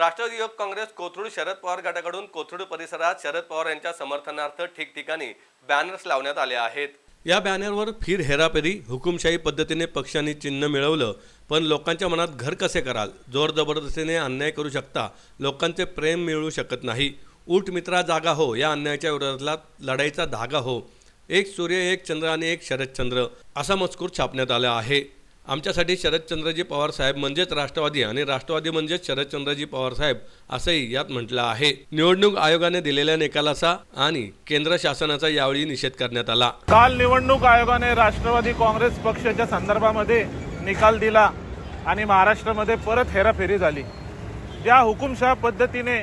राष्ट्रवादी युवक काँग्रेस कोथरूड शरद पवार गटाकडून कोथरूड परिसरात शरद पवार यांच्या समर्थनार्थ ठिकठिकाणी बॅनर्स लावण्यात आले आहेत. या बॅनरवर फिर हेरापेरी हुकुमशाही पद्धतीने पक्षांनी चिन्ह मिळवलं पण लोकांच्या मनात घर कसे कराल? जोर जबरदस्तीने अन्याय करू शकता लोकांचे प्रेम मिळवू शकत नाही. ऊट मित्रा जागा हो या अन्यायाच्या विरोधात लढाईचा धागा हो. एक सूर्य एक चंद्र आणि एक शरदचंद्र असा मजकूर छापण्यात आला आहे. आमच्यासाठी शरदचंद्रजी पवार साहेब म्हणजेच राष्ट्रवादी आणि राष्ट्रवादी म्हणजेच शरदचंद्रजी पवार साहेब असंही यात म्हटलं आहे. निवडणूक आयोगाने दिलेल्या निकालाचा आणि केंद्र शासनाचा यावेळी निषेध करण्यात आला. काल निवडणूक आयोगाने राष्ट्रवादी काँग्रेस पक्षाच्या संदर्भामध्ये निकाल दिला आणि महाराष्ट्रामध्ये परत हेराफेरी झाली. ज्या हुकुमशहा पद्धतीने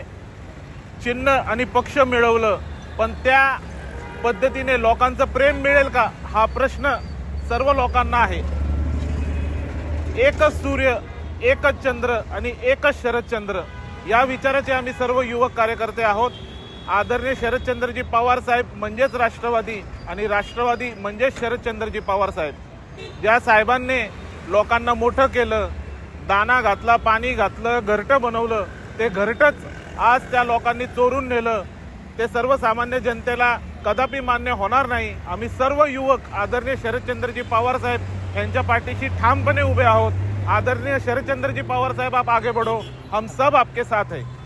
चिन्ह आणि पक्ष मिळवलं पण त्या पद्धतीने लोकांचं प्रेम मिळेल का? हा प्रश्न सर्व लोकांना आहे. एकच सूर्य एकच चंद्र आणि एकच शरदचंद्र. या विचाराचे आम्ही सर्व युवक कार्यकर्ते आहोत. आदरणीय शरदचंद्रजी पवार साहेब म्हणजेच राष्ट्रवादी आणि राष्ट्रवादी म्हणजेच शरदचंद्रजी पवार साहेब. ज्या साहेबांनी लोकांना मोठं केलं दाना घातला पाणी घातलं घरटं बनवलं ते घरटंच आज त्या लोकांनी चोरून नेलं. ते सर्वसामान्य जनतेला कदापि मान्य होणार नाही. आम्ही सर्व युवक आदरणीय शरदचंद्रजी पवार साहेब यांच्या पाठीशी ठामपणे उभे आहोत. आदरणीय शरदचंद्रजी पवार साहेब आप आगे बढ़ो. हम सब आपके साथ हैं.